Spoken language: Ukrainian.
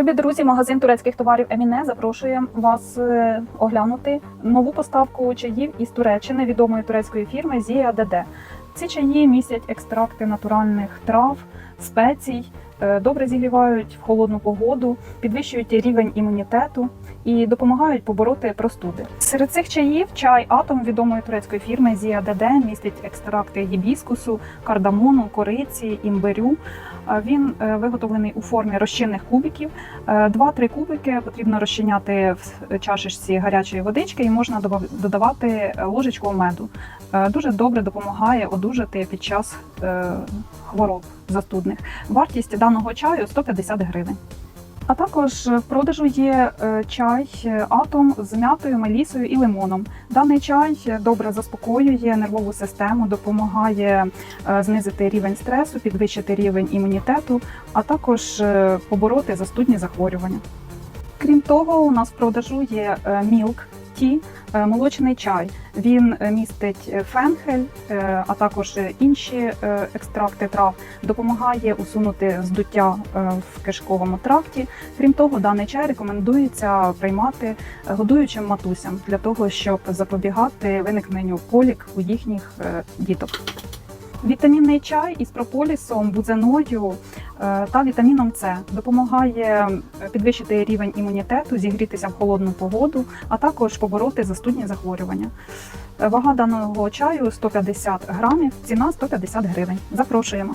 Любі друзі, магазин турецьких товарів Еміне запрошує вас е, оглянути нову поставку чаїв із Туреччини відомої турецької фірми Зія ДД. Ці чаї містять екстракти натуральних трав, спецій, добре зігрівають в холодну погоду, підвищують рівень імунітету і допомагають побороти простуди. Серед цих чаїв чай атом відомої турецької фірми Зія ДД містить екстракти гібіскусу, кардамону, кориці, імбирю. Е, Він е, виготовлений у формі розчинних кубиків. Е, Два-три кубики потрібно розчиняти в чашечці гарячої водички і можна додавати е, ложечку меду. Е, Дуже добре допомагає одужати під час е, хвороб застудних. Вартість даного чаю 150 гривень. А також в продажу є е, чай е, атом з м'ятою, мелісою і лимоном. Даний чай добре заспокоює нервову систему, допомагає е, знизити рівень стресу, підвищити рівень імунітету, а також побороти застудні захворювання. Крім того, у нас в продажу є мілк ті, е, молочний чай. Він е, містить е, фенхель, а також інші екстракти трав, допомагає усунути здуття в кишковому тракті. Крім того, даний чай рекомендується приймати годуючим матусям для того, щоб запобігати виникненню колік у їхніх діток. Вітамінний чай із прополісом, будзеною е, та вітаміном С допомагає е, підвищити рівень імунітету, зігрітися в холодну погоду, а також побороти застудні захворювання. Е, Вага даного чаю 150 грамів, ціна 150 гривень. Запрошуємо.